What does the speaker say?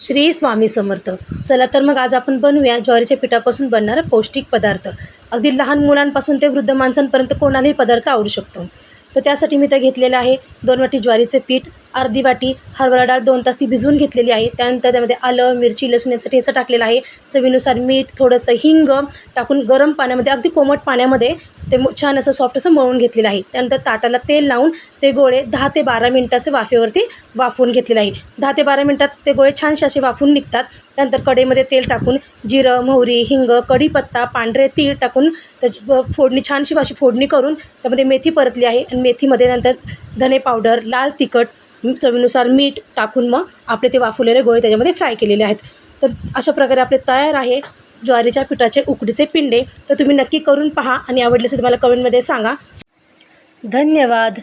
श्री स्वामी समर्थ. चला तर मग आज आपण बनवूया ज्वारीच्या पिठापासून बनणारा पौष्टिक पदार्थ. अगदी लहान मुलांपासून ते वृद्ध माणसांपर्यंत कोणालाही पदार्थ आवडू शकतो. तर त्यासाठी मी ते घेतलेलं आहे दोन वाटी ज्वारीचे पीठ अर्धी वाटी हरभरा डाळ दोन तास ती भिजवून घेतलेली आहे. त्यानंतर त्यामध्ये आलं मिरची लसूण यासाठी ह्याचं टाकलेलं आहे. चवीनुसार मीठ थोडंसं हिंग टाकून गरम पाण्यामध्ये अगदी कोमट पाण्यामध्ये ते छान असं सॉफ्ट असं मळून घेतलेलं आहे. त्यानंतर ताटाला तेल लावून ते गोळे दहा ते बारा मिनटं असे वाफेवरती वाफवून घेतलेले आहे. दहा ते बारा मिनटात ते गोळे छानसे असे वाफून निघतात. त्यानंतर कडेमध्ये तेल टाकून जिरं मोहरी हिंग कढीपत्ता पांढरे तीळ टाकून त्याची फोडणी छानशी अशी फोडणी करून त्यामध्ये मेथी परतली आहे. आणि मेथीमध्ये नंतर धने पावडर लाल तिखट चवीनुसार मीठ टाकून मग आपले ते वाफवलेले गोळे त्याच्यामध्ये फ्राय केलेले आहेत. तर अशा प्रकारे आपले तयार आहे. ज्वारीच्या पिठाचे उकडीचे पिंडे तर तुम्ही नक्की करून पहा आणि आवडल्यास तुम्हाला कमेंटमध्ये सांगा. धन्यवाद.